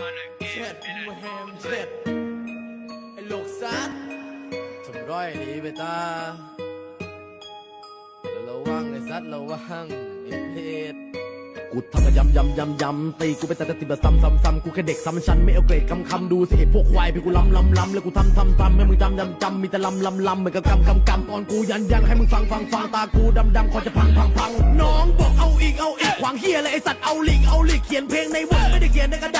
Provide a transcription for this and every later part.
เช็ดมาแฮมเช็ดไอ้ลูกซัดทำร้อยดีไปตาแล้วระวังไอ้ซัดระวังไอ้เพชรกูทำกระยำยำยำยำตีกูไปแต่แต่ติดแบบซ้ำซ้ำซ้ำกูแค่เด็กซ้ำชั้นไม่เอาเกรดคำคำดูสิไอ้พวกควายพี่กูลำลำลำแล้วกูทำทำทำให้มึงจำจำจำมีแต่ลำลำลำเหมือนกับกำกำกำตอนกูยันยันให้มึงฟังฟังฟังตากูดำดำคอจะพังพังพังน้องบอกเอาอีกเอาอีกขวางเฮียเลยไอ้สัตว์เอาหลีกเอาหลีกเขียนเพลงในวงไม่ได้เขียนในกระด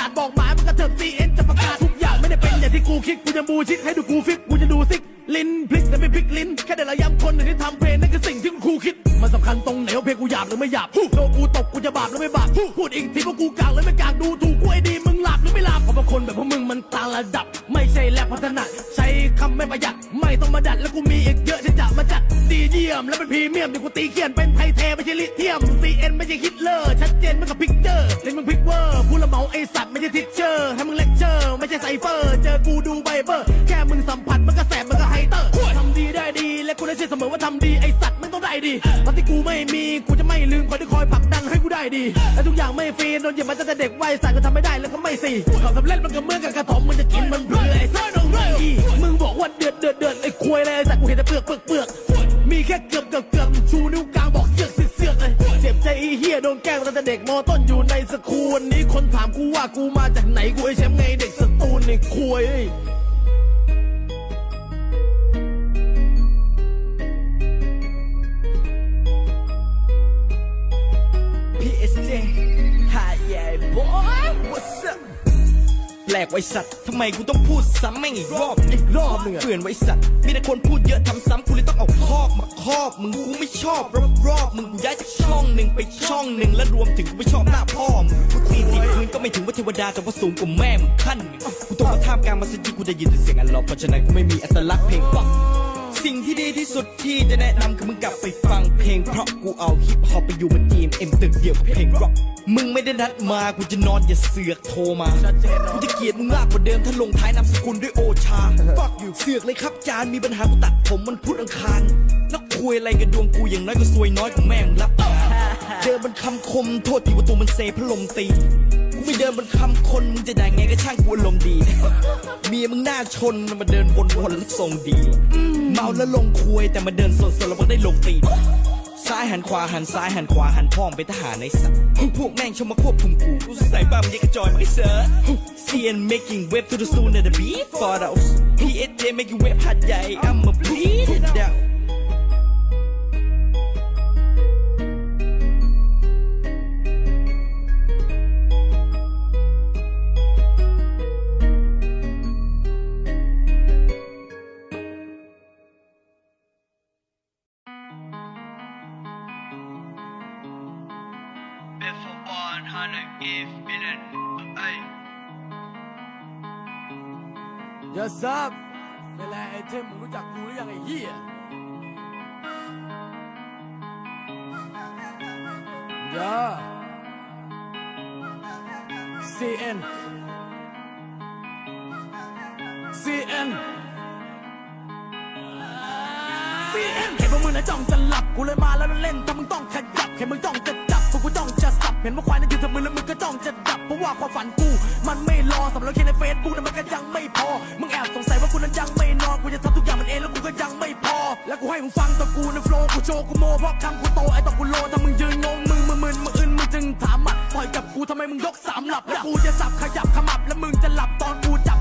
าษ จะบูชิดให้ดูกูฟิกกูจะดูซิก ลิ้นพลิกแต่ไม่พลิกลิ้น แค่เดี๋ยวระยำคนหนึ่งที่ทำเพลงนั่นคือสิ่งที่ครูคิด มันสำคัญตรงไหนว่าเพลงกูหยาบหรือไม่หยาบโดนกูตกกูจะบาปหรือไม่บาปพูดอีกทีว่ากูกลางหรือไม่กลางดูถูกกูไอ้ดีมึงหลับหรือไม่หลับเพราะบางคนแบบพวกมึงมันต่างระดับ ไม่ใช่แลบพัฒนาใช้คำไม่ประหยัดไม่ต้องมาดัดแล้วกูมีอีกเยอะที่จะ ดีเยี่ยม แล้วเป็นพรีเมียมเดี๋ยวกูตีเขียนเป็นไทยเทไม่ใช่ลิเทียม CN ไม่ใช่ฮิตเลอร์ชัดเจนไม่กับพิกเจอร์เล่นมึงพิกเวอร์ผู้ละเมาไอสัตว์ไม่ใช่ทิชเชอร์ให้มึงเลคเชอร์ไม่ใช่ไซเฟอร์เจอกูดูไบเบอร์แค่มึงสัมผัสมันก็แสบมันก็ไฮเตอร์ทำดีได้ดี และกูได้เชื่อเสมอว่าทำดีไอสัตว์มันต้องได้ดีตอนที่กูไม่มีกูจะไม่ลืมคอยที่คอยผลักดันให้กูได้ดีและทุกอย่างไม่ฟรีโดนเหยียบมาตั้งแต่เด็กวัยสัตว์ก็ทำไม่ได้แล้วก็ไม่สี่ความสำเร็จมันก็เมือกับกระถมมึงจะกินมันเบื่อไอ้สัตว์มึงบอกว่าเดือดเดือดเดือดไอ้ควยเลยไอ้สัตว์กูเห็นแต่เปลือกเปลือกเปลือก ค่เกือบเกือบเกือบชูนิ้วกลางบอกเสือกเสือกเสือกเลยเจ็บใจอ้เฮียโดนแกล้งตั้งแต่เด็กมอต้นอยู่ในสกูวันนี้คนถามกูว่ากูมาจากไหนกูไอ้แชมป์ไงเด็กสตูลในควยเอ้ย PSJ Hi yeah boy What's up ลกไว้สัตว์ทำไมกูต้องพูดซ้ำแม่งอีกรอบอีกรอบหนึ่งอเปลี่ยนไว้สัตว์มีแต่คนพูดเยอะทำซ้ำกูเลยต้องเอาคอกมาครอบมึงกูไม่ชอบรอบรอบมึงกูย้ายจากช่องหนึ่งไปช่องหนึ่งแล้วรวมถึงกูไม่ชอบหน้าพ่อมึงมีติดพื้นก็ไม่ถึงว่าเทวดาแต่ว่าสูงกว่าแม่มึงขั้นหนึ่งกูต้องมาท่ามกลางมัสยิดกูได้ยินแต่เสียงอัลลอฮ์เพราะฉะนั้นกูไม่มีอัตลักษณ์เพลงฟัง สิ่งที่ดีที่สุดที่จะแนะนำคือมึงกลับไปฟังเพลงเพราะกูเอาฮิปฮอปไปอยู่บนทีมเอ็มตึกเดียวกับเพลงร็อกมึงไม่ได้นัดมากูจะนอนอย่าเสือกโทรมากูจะเกลียดมึงมากกว่าเดิมถ้าลงท้ายนามสกุลด้วยโอชา fuck you เสือกเลยครับจานมีปัญหากูตัดผมมันพุธอังคารแล้วคุยอะไรกับดวงกูอย่างน้อยก็ซวยน้อยกว่าแม่งรับเดินบนคำคมโทษทีว่าตัวมันเซพระลมตี ไม่เดินบนคำคนมึงจะได้ไงก็ช่างกูอารมณ์ดีเมียมึงหน้าชนมาเดินวนๆแล้วทรงดี เมาแล้วลงคุยแต่มาเดินสดๆแล้วมันได้ลงตีนซ้ายหันขวาหันซ้ายหันขวาหันพ่องไปนทหารในสัตว์พวกแม่งชอบมาควบคุมกูกูใส่บ้ามยังกระจอยไม่เสือ CN making wave to the soon at the beat photos PSJ making wave หัดใหญ่ I'm a bleed it out الذهب فلا يتم متكوري هي يا سي ان سي ان سي ان งนะจ้องจะหลับกูเลยมาแล้วเล่นถ้ามึงต้องขยับเห็นมึงจ้องจะจับพวกกูจ้องจะสับเห็นว่าควายนั่นคือทำมือแล้วมึงก็จ้องจะดับเพราะว่าความฝันกู มันไม่รอสำหรับแค่ในเฟซบุ๊กนั้นมันก็ยังไม่พอมึงแอบสงสัยว่ากูนั้นยังไม่นอนกูจะทำทุกอย่างมันเองแล้วกูก็ยังไม่พอ แล้วกูให้มึงฟังตัวกูในโฟล์กูโชว์กูโมเพราะคำกูโตไอ้ตอนกูโลถ้ามึงยืนงงมึงมึงมึนมึงอึนมึงจึงถามอะปล่อยกับกูทำไมมึงยกสามหลับแล้วกูจะสับขยับขมับแล้วมึงจะหลับตอนกูจับ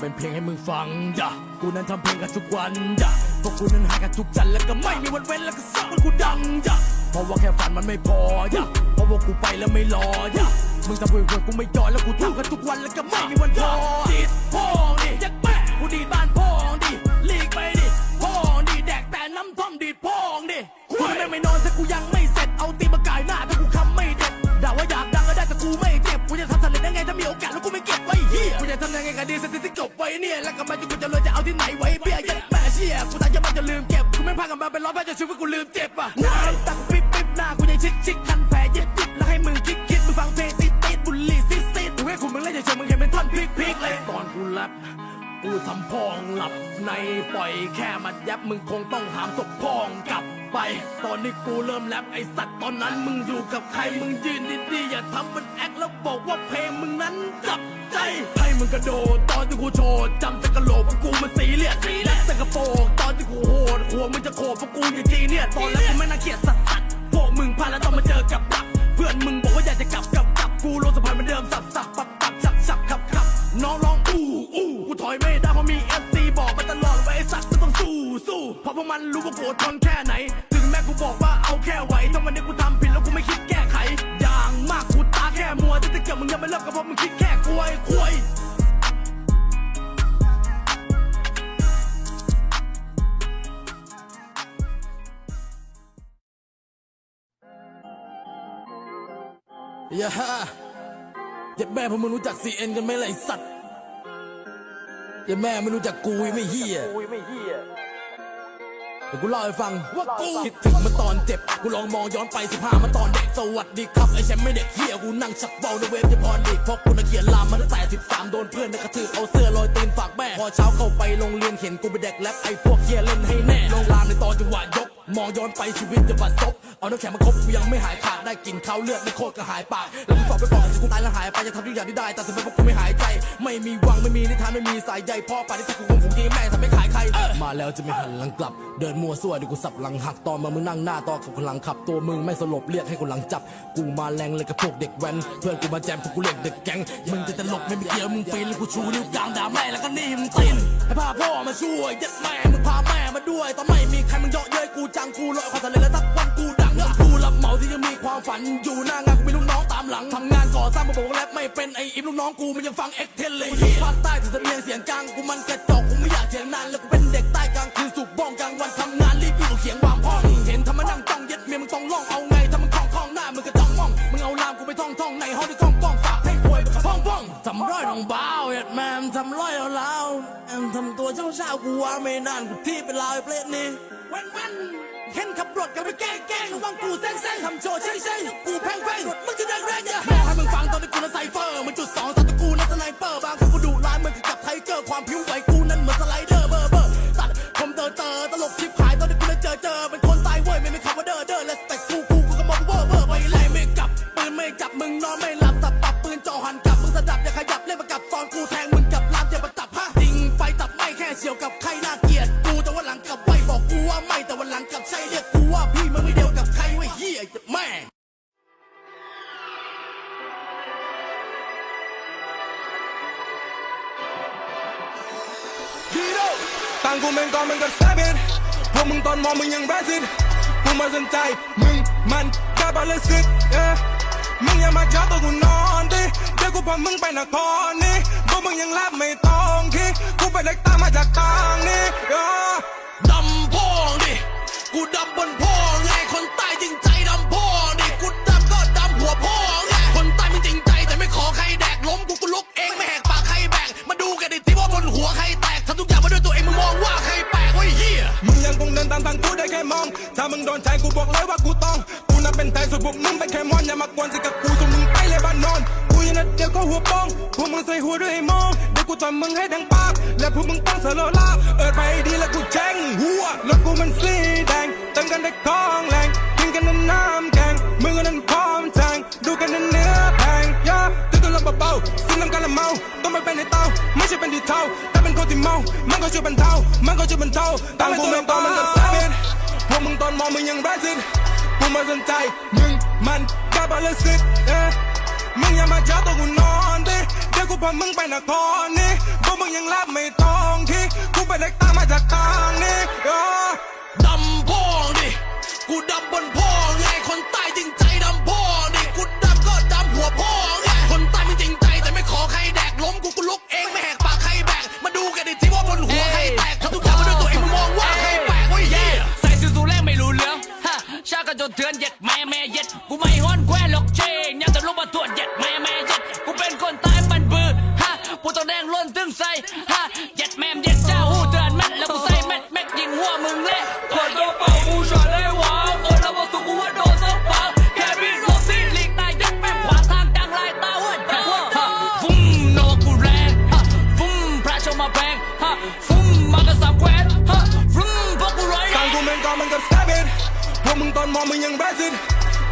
เป็นเพลงให้มึงฟังอย่ากูนั้นทำเพลงกันทุกวันอย่าพวกกูนั้นหากันทุกจันทร์แล้วก็ไม่มีวันเว้นแล้วก็ซักมันกูดังอย่าเพราะว่าแค่ฝันมันไม่พออย่าเพราะว่ากูไปแล้วไม่รออย่ามึงทำเพื่อกูไม่ย่อแล้วกูทำกันทุกวันแล้วก็ไม่มีวันพอดีดพ่องดิยักแม่กูดีดบ้านพ่องดิลีกไปดิพ่องดิแดกแต่น้ำท่อมดีดพ่องดิกูไม่งไม่นอนถ้ากูยังไม่เสร็จเอาตีมาก่ายหน้าถ้ากูคำไม่เด็ดด่าว่าอยากดังก็ได้แต่กูไม่เจ็บกูจะทำสำเร็จได้ไงถ้ามีโอกาสแล้วกูไม่เก็บไว้เฮียกูจะทำยังไงก็ดีสถิติ ไว้เนี่ยแล้วก็มาจะกูจะเลยจะเอาที่ไหนไว้เบี้ยยันแม่เชี่ยกูตายจะมันจะลืมเก็บกูไม่พากันมาเป็นร้อยแพ้จะชีวิตกูลืมเจ็บอะหน้าตั้งปิ๊บปิ๊บหน้ากูยังชิคชิคทันแผลยิบยิบแล้วให้มึงคิดคิดมึงฟังเพลงติดติดบุหรี่ซิดซิดกูให้คุณมึงเล่นเฉยๆมึงเห็นเป็นท่อนพลิกพลิกเลยตอนกูรับ กูทำพองหลับในปล่อยแค่มัดยับมึงคงต้องหามศพพองกลับไป ตอนนี้กูเริ่มแรปไอสัตว์ตอนนั้นมึงอยู่กับใครมึงยืนดีๆอย่าทำเป็นแอคแล้วบอกว่าเพลงมึงนั้นจับใจให้มึงกระโดดตอนที่กูโชว์จำสกะโหลกว่ากูมันสีเลียดและสกะโปรกตอนที่กูโหดหัวมึงจะโขดเพรากูอย่างจีเนี่ยตอนแรกกูไม่น่าเกลียดสัตว์สัตว์พวกมึงพลาดแล้วต้องมาเจอกับดัก มันรู้ว่ากูอดทนแค่ไหน ถึงแม้กูบอกว่าเอาแค่ไหวถ้าวันนี้กูทำผิดแล้วกูไม่คิดแก้ไข อย่างมากกูตาแค่มัวแต่ถ้าเกิดมึงยังไม่เลิกก็เพราะมึงคิดแค่ควยควยอย่าฮะอย่าแม่พวกมึงรู้จัก CN กันไหมล่ะไอ้สัตว์อย่าแม่ไม่รู้จักกูไม่เฮียเดี๋ยวกูเล่าให้ฟังว่ากูคิดถึงเมื่อตอนเจ็บ กูลองมองย้อนไปสิบห้ามาตอนเด็ก สวัสดีครับ ไอ้แชมป์ไม่เด็กเฮียกูนั่งชักเบาในเวฟที่พรเด็กเพราะกูน่ะเขียนลามมาตั้งแต่สิบสามโดนเพื่อนในกระทืบเอาเสื้อลอยตีนฝากแม่ พอเช้าเข้าไปโรงเรียนเห็นกูไปแดกแลบไอ้พวกเฮียเล่นให้แน่ลงลามในตอนจังหวะยก มองย้อนไปชีวิตจะบัดซบเอาน้ำแข็งมาคบกูยังไม่หายขาดได้กลินข้าวเลือดไม่โคตรก็หายปากแล้วกูสอบไปก่อนที่กูตายแล้วหายไปจะทำทุกอย่างที่ได้แต่ทำไมพวกกูไม่หายใจ ไม่มีวังไม่มีนิทานไม่มีสายใยพ่อป่านนี้ถ้ากูคงผมดีแม่ทำไม่ขายใครมาแล้วจะไม่หันหลังกลับ เดินมัวซั่วเดี๋ยวกูสับหลังหักตอนมามึงนั่งหน้าต่อกับคนหลังขับ ตัวมึงไม่สลบเรียกให้คนหลังจับ กูมาแรงเลยกับพวกเด็กแว้นเพื่อนกูมาแจมพวกกูเล่นเด็กแก๊งมึงจะตลกไม่มีเกี่ยวมึงปีนแล้วกูชูนิ้วกลางด่าแม่แล้วก็นี่มึงตีนให้พาพ่อมาช่วยยัดแม่มึงพาแม่ มาด้วยตอนไม่มีใครมึงเยาะเย้ยกูจังกูลอยความสำเร็จแล้วสักวันกูดังเรื่องกูรับเหมาที่ยังมีความฝันอยู่หน้างานกูมีลูกน้องตามหลังทำงานก่อสร้างมาบอกว่าแรปไม่เป็นไออิมลูกน้องกูมันยังฟังเอ็กเทนเลยภาคใต้ถึงสำเนียงเสียงกลางกูมัน กูว่าไม่นานกูที่เป็นลายเปลดนี่เว้นเว้นเห็นขับรถกันไปแกล้งแกล้งระวังกูเส้นเส้นทำโชว์ใช่ใช่กูแพงแพงรถมึงจะแรงแรงอย่า ไม่เดียวกับใครไว้เหี้ยไอ้แม่ต่างกูแม่งกอนมึงกับแซบินพวกมึงตอนมองมึงยังแบสินกูไมาสนใจ มึงมันแค่บาลสิตเอ้มึงอย่ามาจ้าตัวกูนอนดิ เดี๋ยวกูพามึงไปนครนี่พวกมึงยังรับไม่ต้องคิดกูไปเล็กตามมาจากต่าง พวกมึงใส่หัวด้วยไอ้มองเดี๋ยวกูต่อยมึงให้ดังปากและพวกมึงต้องเสโลลาเอิดไปดีแล้วกูแจ้งหัวรถกูมันสีแดงเติมกันด้วยของแรงกินกันในน้ำแกงมือกันนั้นพร้อมแทงดูกันในเนื้อแพงยาตื่นตัวลงเบาๆซึ่งน้ำกันละเมาต้องไม่เป็นในเตาไม่ใช่เป็นที่เท่าแต่เป็นคนที่เมามันก็ช่วยบรรเทามันก็ช่วยบรรเทาต่างกูแม่งตอนมันกับแซบินพวกมึงตอนมองมึงยังแบสินกูไมาสนใจมึงมันแค่บาลสิตเอ้มึงอย่ามาจ้าตัวกูนอนดิ พามึงไปนครนี่พวกมึงยังรับไม่ต้องที่กูไปเล็กตามมาจากต่างนี่ มาแบงฮะฟุ้มมากันสามแควนฮะฟุ้มพวกกูไรต่งกูเมนกอมันกับสแตบิดพวกมึงตอนมองมึงยังแบสิด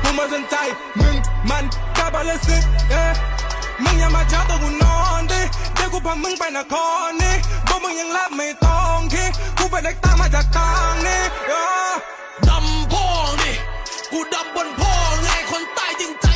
กูมาสนใจมึงมันกับาลสิดเอ๊มึงอย่ามาช้าตัวกูนอนดิเดี๋ยวกูพามึงไปนครนี่พวกมึงยังรับไม่ต้องคิดกูไป็นด็กตามาจากต่างนี่ดำพ่องดิกูดำบนพ่อไงคนใต้จริงใจ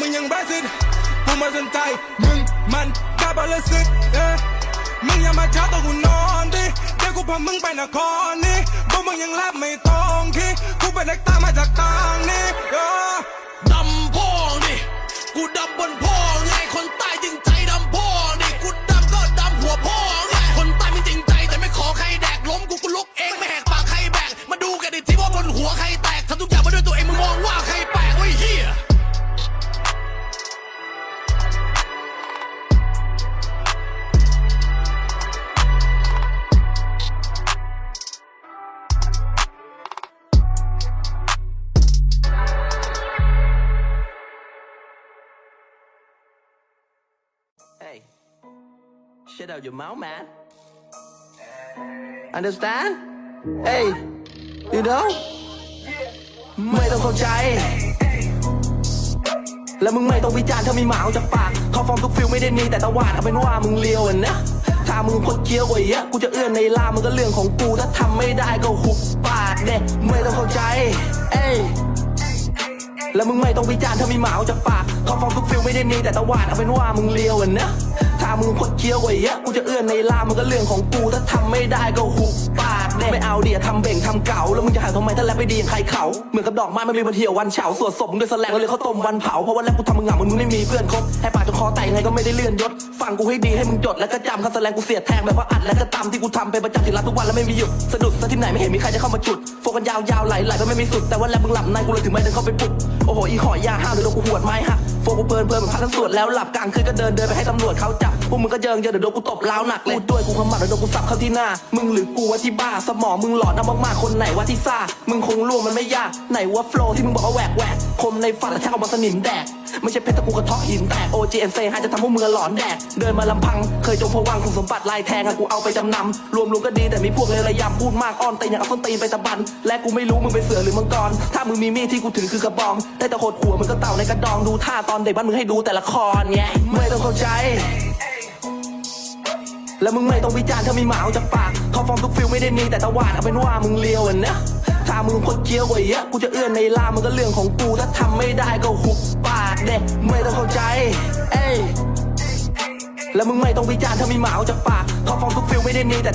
มึงยังแบสิดกูมาสนใจมึงมันกาบาลสิดเอ้มึงอย่ามาเช้าตัวกูนอนดิเดี๋ยวกูพามึงไปนครนี่พวกมึงยังรับไม่ต้องคิดกูเป็นเด็กตามาจากทางนี้เออดำพ่อดิกูดำบนพ่อไงคนใต้จริงใจดำพ่อดิกูดำก็ดำหัวพ่อไงคนใต้ไม่จริงใจแต่ไม่ขอใครแดกล้มกูกูลุกเองไม่แห out your mouth, man. Understand? Hey, you know? ไม่ต้องเข้าใจ แล้วมึงไม่ต้องวิจารณ์ถ้ามีหมาออกจากปากเขาฟอร์มทุกฟิลไม่ได้มีแต่ตะวาดเอาเป็นว่ามึงเลียวนะถ้ามึงพดเคี้ยวไอ้เหี้ยกูจะเอื้อนในลามันก็เรื่องของกูถ้าทำไม่ได้ก็หุบปากเด็ไม่ต้องเข้าใจ เอ้ยแล้วมึงไม่ต้องวิจารณ์ถ้ามีหมาออกจากปากเขาฟอร์มทุกฟิลไม่ได้มีแต่ตะวาดเอาเป็นว่ามึงเลียวนะามึงพดเคี้ยวไอ้เหี้ยกูจะเอื้อนในลามันก็เรื่องของกูถ้าทำไม่ได้ก็หุบปากเด็ไม่เอาเดียทำเบ่งทำเก่าแล้วมึงจะหาทำไมถ้าแรปไม่ดีอย่างใครเขาเหมือนกับดอกไม้ไมันมีวันเที่ยววันเฉาสวดศพมึงด้วยแสลงแล้วเลยเขาต้มวันเผาเพราะว่าแรปกูทำมึงเหงามึงไม่มีเพื่อนคบให้ปากจนคอแตกยังไงก็ไม่ได้เลื่อนยศฟังกูให้ดีให้มึงจดแล้วก็จำคำแสดงกูเสียดแทงแบบว่าอัดแล้วก็ตำที่กูทำเป็นประจำที่รับทุกวันแล้วไม่มีหยุดสะดุดซะที่ไหนไม่เห็นมีใครจะเข้ามาจุดโฟกันยาวๆไหลไหลก็ไม่มีสุดแต่ว่าแรปมึงหลับในกูเลยถึงไม่เดินเข้าไปปลุกโอ้โหอีหอยยาห้าวเดี๋ยโดนกูหวดไม้หักโฟกูเพลินเพลินเหมือนพักทั้งสวดแล้วหลับกลางคืนก็เดินเดินไปให้ตำรวจเขาจับ พวกมึงก็เยิงเยิงเดี๋ยวโดนกูตบล้าวหนักเลยพูด้วยกูขมัดเดี๋ยวโดนกูสับเข้าที่หน้า มึงหรือกูว่าที่บ้าสมองมึงหลอนเอามากๆคนไหนว่าที่ซ่ามึงคงล่วงมันไม่ยากไหนว่าโฟล์ที่มึงบอกว่าแหวกแหวกคมในฝันแล้วช่างเอามาสนิมแดกไม่ใช่เพชรตะกูกระเทาะหินแตก OGNC ให้จะทำพวกมึงหลอนแดก เดินมาลำพัง เคยจงพวังของสมบัติลายแทงอะกูเอาไปจำนำ รวมรวมก็ดีแต่มีพวกเลวระยำพูดมากอ้อนตีนอย่างเอาส้นตีนไปตะบัน และกูไม่รู้มึงเป็นเสือหรือมังกร ถ้ามึงมีมีดที่กูถือคือกระบอง ได้แต่โคดหัวมึงก็เต่าในกระดองดูท่าตอนเด็กบ้านมึงให้ดูแต่ละครไงไม่ต้องเข้าใจ แล้วมึงไม่ต้องวิจารณ์ถ้ามีหมาออกจากปากทอฟอร์มทุกฟิลไม่ได้มีแต่ตะวาดเอาเป็นว่ามึงเลียวอะนะถ้ามึงคนเคี้ยวไอ้เยอะกูจะเอื้อนในลามันก็เรื่องของกูถ้าทำไม่ได้ก็หุบปากเด็ไม่ต้องเข้าใจ เอ้ยแล้วมึงไม่ต้องวิจารณ์ถ้ามีหมาออกจากปากทอฟอร์มทุกฟิลไม่ได้มีแต่